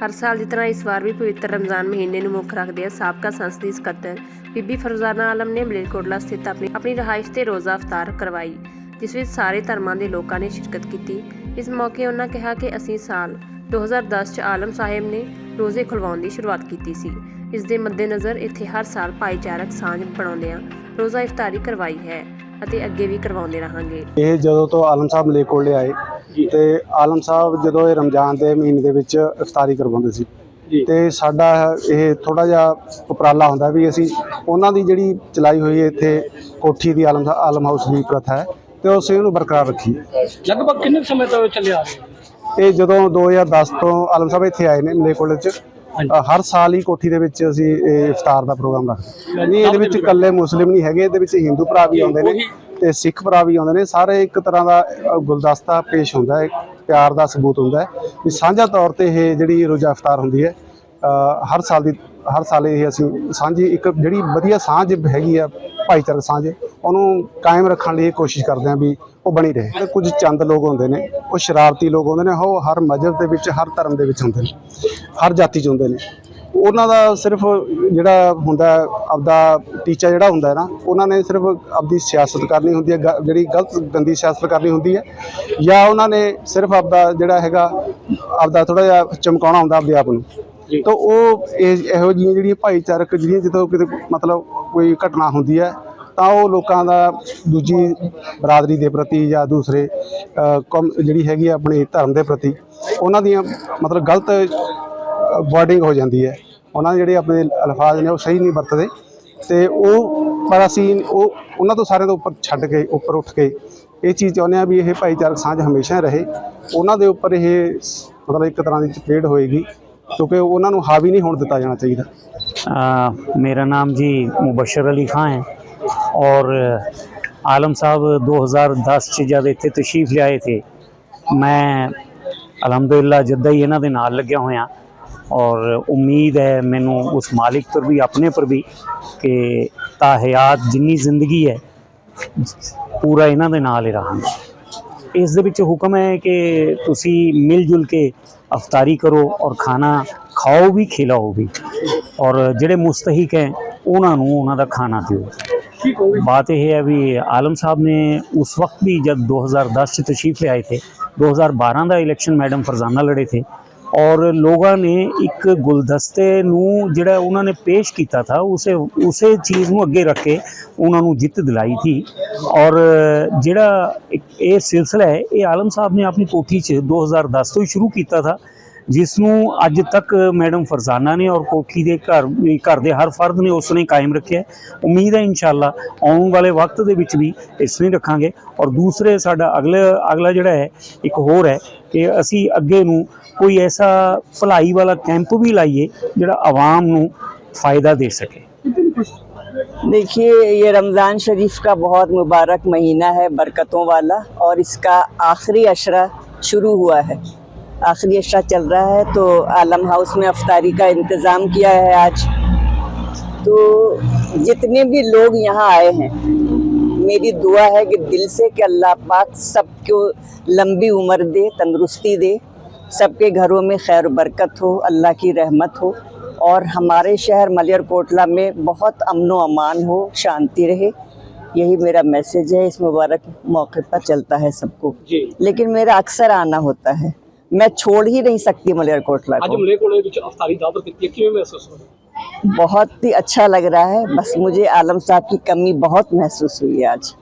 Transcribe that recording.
ਹਰ ਸਾਲ ਦੀ ਤਰ੍ਹਾਂ ਇਸ ਵਾਰ ਵੀ ਪਵਿੱਤਰ ਰਮਜ਼ਾਨ ਮਹੀਨੇ ਨੂੰ ਮੁੱਖ ਰੱਖਦੇ ਸਾਬਕਾ ਸੰਸਦੀ ਸਕੱਤਰ ਬੀਬੀ ਫਰਜ਼ਾਨਾ ਆਲਮ ਨੇ ਮਲੇਰਕੋਟਲਾ ਸਥਿਤ ਆਪਣੀ ਆਪਣੀ ਰਹਾਇਸ਼ ਤੇ ਰੋਜ਼ਾ ਇਫਤਾਰ ਕਰਵਾਈ, ਜਿਸ ਵਿੱਚ ਸਾਰੇ ਧਰਮਾਂ ਦੇ ਲੋਕਾਂ ਨੇ ਸ਼ਿਰਕਤ ਕੀਤੀ। ਇਸ ਮੌਕੇ ਉਹਨਾਂ ਕਿਹਾ ਕਿ ਅਸੀਂ ਸਾਲ 2010 ਚ ਆਲਮ ਸਾਹਿਬ ਨੇ ਰੋਜ਼ੇ ਖੁਲਵਾਉਣ ਦੀ ਸ਼ੁਰੂਆਤ ਕੀਤੀ ਸੀ। ਇਸ ਦੇ ਮੱਦੇਨਜ਼ਰ ਇੱਥੇ ਹਰ ਸਾਲ ਭਾਈਚਾਰਕ ਸਾਂਝ ਬਣਾਉਂਦਿਆਂ ਰੋਜ਼ਾ ਇਫਤਾਰੀ ਕਰਵਾਈ ਹੈ ਅਤੇ ਅੱਗੇ ਵੀ ਕਰਵਾਉਂਦੇ ਰਹਾਂਗੇ। ਇਹ ਜਦੋਂ ਤੋਂ ਆਲਮ ਸਾਹਿਬ ਮਲੇਰਕੋਟਲੇ ਆਏ ਤੇ ਆਲਮ ਸਾਹਿਬ ਜਦੋਂ ਇਹ ਰਮਜ਼ਾਨ ਦੇ ਮਹੀਨੇ ਦੇ ਵਿੱਚ ਇਫਤਾਰੀ ਕਰਵਾਉਂਦੇ ਸੀ ਤੇ ਸਾਡਾ ਇਹ ਥੋੜਾ ਜਿਹਾ ਉਪਰਾਲਾ ਹੁੰਦਾ ਵੀ ਅਸੀਂ ਉਹਨਾਂ ਦੀ ਜਿਹੜੀ ਚਲਾਈ ਹੋਈ ਹੈ ਇੱਥੇ ਕੋਠੀ ਦੀ ਆਲਮ ਆਲਮ ਹਾਊਸ ਦੀ ਪ੍ਰਥਾ ਹੈ ਤੇ ਉਸ ਨੂੰ ਬਰਕਰਾਰ ਰੱਖੀਏ। ਲਗਭਗ ਕਿੰਨੇ ਸਮੇਂ ਤੋਂ ਚੱਲਿਆ ਇਹ ਜਦੋਂ 2010 ਤੋਂ ਆਲਮ ਸਾਹਿਬ ਇੱਥੇ ਆਏ ਨੇ ਮਲੇਕੋਲੇ ਚ ਅ, ਹਰ ਸਾਲ ਹੀ ਕੋਠੀ ਦੇ ਵਿੱਚ ਅਸੀਂ ਇਹ ਇਫਤਾਰ ਦਾ ਪ੍ਰੋਗਰਾਮ ਰੱਖਦੇ ਹਾਂ। ਨਹੀਂ ਇਹਦੇ ਵਿੱਚ ਇਕੱਲੇ ਮੁਸਲਿਮ ਨਹੀਂ ਹੈਗੇ ਇਹਦੇ ਵਿੱਚ ਹਿੰਦੂ ਭਰਾ ਵੀ ਆਉਂਦੇ ਨੇ। ਤੇ ਸਿੱਖ ਭਰਾ ਵੀ ਆਉਂਦੇ ਨੇ, ਸਾਰੇ ਇੱਕ ਤਰ੍ਹਾਂ ਦਾ ਗੁਲਦਸਤਾ ਪੇਸ਼ ਹੁੰਦਾ ਹੈ, ਪਿਆਰ ਦਾ ਸਬੂਤ ਹੁੰਦਾ ਹੈ। ਵੀ ਸਾਂਝਾ ਤੌਰ ਤੇ ਇਹ ਜਿਹੜੀ ਰੋਜ਼ਾ ਇਫਤਾਰ ਹੁੰਦੀ ਹੈ ਹਰ ਸਾਲ ਦੀ, ਹਰ ਸਾਲ ਇਹ ਅਸੀਂ ਸਾਂਝੀ ਇੱਕ ਜਿਹੜੀ ਵਧੀਆ ਸਾਂਝ ਹੈਗੀ ਆ, ਭਾਈਚਾਰਕ ਸਾਂਝ, ਉਹਨੂੰ ਕਾਇਮ ਰੱਖਣ ਲਈ ਕੋਸ਼ਿਸ਼ ਕਰਦੇ ਹਾਂ ਵੀ ਉਹ ਬਣੀ ਰਹੇ। ਕੁਝ ਚੰਦ ਲੋਕ ਹੁੰਦੇ ਨੇ ਉਹ ਸ਼ਰਾਰਤੀ ਲੋਕ ਹੁੰਦੇ ਨੇ, ਉਹ ਹਰ ਮਜ਼ਹਬ ਦੇ ਵਿੱਚ, ਹਰ ਧਰਮ ਦੇ ਵਿੱਚ ਹੁੰਦੇ ਨੇ, ਹਰ ਜਾਤੀ 'ਚ ਹੁੰਦੇ ਨੇ। ਉਹਨਾਂ ਦਾ ਸਿਰਫ ਜਿਹੜਾ ਹੁੰਦਾ ਆਪਦਾ ਟੀਚਾ ਜਿਹੜਾ ਹੁੰਦਾ ਨਾ ਉਹਨਾਂ ਨੇ ਸਿਰਫ ਆਪਦੀ ਸਿਆਸਤ ਕਰਨੀ ਹੁੰਦੀ ਹੈ ਜਿਹੜੀ ਗਲਤ ਗੰਦੀ ਸਿਆਸਤ ਕਰਨੀ ਹੁੰਦੀ ਹੈ ਜਾਂ ਉਹਨਾਂ ਨੇ ਸਿਰਫ ਆਪਦਾ ਜਿਹੜਾ ਹੈਗਾ ਆਪਦਾ ਥੋੜਾ ਜਿਹਾ ਚਮਕਾਉਣਾ ਹੁੰਦਾ ਆਪਦੇ ਆਪ ਨੂੰ। ਤਾਂ ਉਹ ਇਹ- ਜਿਹੀਆਂ ਜਿਹੜੀਆਂ ਭਾਈਚਾਰਕ ਜਿਹੜੀਆਂ ਜਦੋਂ ਕਿਤੇ ਮਤਲਬ ਕੋਈ ਘਟਨਾ ਹੁੰਦੀ ਹੈ ਤਾਂ ਉਹ ਲੋਕਾਂ ਦਾ ਦੂਜੀ ਬਰਾਦਰੀ ਦੇ ਪ੍ਰਤੀ ਜਾਂ ਦੂਸਰੇ ਜਿਹੜੀ ਹੈਗੀ ਆਪਣੇ ਧਰਮ ਦੇ ਪ੍ਰਤੀ ਉਹਨਾਂ ਦੀਆਂ ਮਤਲਬ ਗਲਤ ਵਰਡਿੰਗ ਹੋ ਜਾਂਦੀ ਹੈ ਉਹਨਾਂ ਦੇ ਜਿਹੜੇ ਆਪਣੇ ਅਲਫਾਜ਼ ਨੇ ਉਹ ਸਹੀ ਨਹੀਂ ਵਰਤਦੇ ਤੇ ਉਹ ਪਰ ਅਸੀਂ ਉਹ ਉਹਨਾਂ ਤੋਂ ਸਾਰਿਆਂ ਤੋਂ ਉੱਪਰ ਛੱਡ ਕੇ ਉੱਪਰ ਉੱਠ ਕੇ ਇਹ ਚੀਜ਼ ਚਾਹੁੰਦੇ ਆ ਵੀ ਇਹ ਭਾਈਚਾਰਕ ਸਾਂਝ ਹਮੇਸ਼ਾ ਰਹੇ ਉਹਨਾਂ ਦੇ ਉੱਪਰ ਇਹ ਸ- ਮਤਲਬ ਇੱਕ ਤਰ੍ਹਾਂ ਦੀ ਚਪੇੜ ਹੋਏਗੀ ਕਿਉਂਕਿ ਉਹਨਾਂ ਨੂੰ ਹਾਵੀ ਨਹੀਂ ਹੋਣ ਦਿੱਤਾ ਜਾਣਾ ਚਾਹੀਦਾ आ, मेरा नाम जी मुबशर अली खां है और आलम साहब 2010 ਚ ਜਦ ਇੱਥੇ ਤਸ਼ਰੀਫ ਲਿਆਏ ਥੇ ਮੈਂ ਅਲਹਮਦੁਲਿਲਾ ਜਿੱਦਾਂ ਹੀ ਇਹਨਾਂ ਦੇ ਨਾਲ ਲੱਗਿਆ ਹੋਇਆ ਔਰ ਉਮੀਦ ਹੈ ਮੈਨੂੰ ਉਸ ਮਾਲਿਕ ਪਰ ਵੀ ਆਪਣੇ ਪਰ ਵੀ ਕਿ ਤਾਂ ਹਯਾਤ ਜਿੰਨੀ ਜ਼ਿੰਦਗੀ ਹੈ ਪੂਰਾ ਇਹਨਾਂ ਦੇ ਨਾਲ ਹੀ ਰਹਾਂਗੇ ਇਸ ਦੇ ਵਿੱਚ ਹੁਕਮ ਹੈ ਕਿ ਤੁਸੀਂ ਮਿਲ ਜੁਲ ਕੇ ਅਫਤਾਰੀ ਕਰੋ ਔਰ ਖਾਣਾ ਖਾਓ ਵੀ ਖਿਲਾਓ ਵੀ ਔਰ ਜਿਹੜੇ ਮੁਸਤਹਿਕ ਹੈ ਉਹਨਾਂ ਨੂੰ ਉਹਨਾਂ ਦਾ ਖਾਣਾ ਦਿਓ ਕੀ ਕਹੋਗੇ बात यह है अभी आलम साहब ने उस वक्त भी जब 2010 से तशरीफ ले आए थे 2012 ਦਾ ਇਲੈਕਸ਼ਨ ਮੈਡਮ ਫਰਜ਼ਾਨਾ ਲੜੇ ਥੇ ਔਰ ਲੋਕਾਂ ਨੇ ਇੱਕ ਗੁਲਦਸਤੇ ਨੂੰ ਜਿਹੜਾ ਉਹਨਾਂ ਨੇ ਪੇਸ਼ ਕੀਤਾ ਥਾ, ਉਸੇ ਉਸੇ ਚੀਜ਼ ਨੂੰ ਅੱਗੇ ਰੱਖ ਕੇ ਉਹਨਾਂ ਨੂੰ ਜਿੱਤ ਦਿਲਾਈ ਥੀ। ਔਰ ਜਿਹੜਾ ਇਹ ਸਿਲਸਿਲਾ ਹੈ, ਇਹ ਆਲਮ ਸਾਹਿਬ ਨੇ ਆਪਣੀ ਕੋਠੀ 'ਚ 2010 ਤੋਂ ਹੀ ਸ਼ੁਰੂ ਕੀਤਾ ਥਾ। ਜਿਸ ਨੂੰ ਅੱਜ ਤੱਕ ਮੈਡਮ ਫਰਜ਼ਾਨਾ ਨੇ ਔਰ ਕੋਠੀ ਦੇ ਘਰ ਘਰ ਦੇ ਹਰ ਫਰਦ ਨੇ ਉਸ ਨੇ ਕਾਇਮ ਰੱਖਿਆ ਹੈ। ਉਮੀਦ ਹੈ ਇਨਸ਼ਾਅੱਲਾ ਆਉਣ ਵਾਲੇ ਵਕਤ ਦੇ ਵਿੱਚ ਵੀ ਇਸ ਨੂੰ ਹੀ ਰੱਖਾਂਗੇ ਔਰ ਦੂਸਰੇ ਸਾਡਾ ਅਗਲੇ ਅਗਲਾ ਜਿਹੜਾ ਹੈ ਇੱਕ ਹੋਰ ਹੈ ਕਿ ਅਸੀਂ ਅੱਗੇ ਨੂੰ ਕੋਈ ਐਸਾ ਭਲਾਈ ਵਾਲਾ ਕੈਂਪ ਵੀ ਲਾਈਏ ਜਿਹੜਾ ਆਵਾਮ ਨੂੰ ਫਾਇਦਾ ਦੇ ਸਕੇ देखिए ये रमज़ान शरीफ का बहुत मुबारक महीना है बरकतों वाला और इसका आखिरी अशरा शुरू हुआ है आखिरी अशरा चल रहा है तो आलम हाउस में अफ्तारी का इंतज़ाम किया है आज। तो जितने भी लोग यहाँ आए हैं मेरी दुआ है कि दिल से कि अल्लाह पाक सबको लंबी उम्र दे तंदुरुस्ती दे सबके घरों में खैर बरकत हो अल्लाह की रहमत हो और हमारे शहर मलियर कोटला में बहुत अमन व अमान हो शांति रहे। यही मेरा मैसेज है इस मुबारक मौके पर चलता है सबको। लेकिन मेरा अक्सर आना होता है। मैं छोड़ ही नहीं सकती मलियर कोटला ਅੱਜ को ਮਲੇਕੋਲੇ ਵਿੱਚ ਅਫਤਾਰੀ ਦਾਵਤ ਕੀਤੀ ਹੈ ਕਿਵੇਂ ਮਹਿਸੂਸ ਹੋ ਰਿਹਾ बहुत ही अच्छा लग रहा है बस मुझे आलम साहब की कमी बहुत महसूस हुई है आज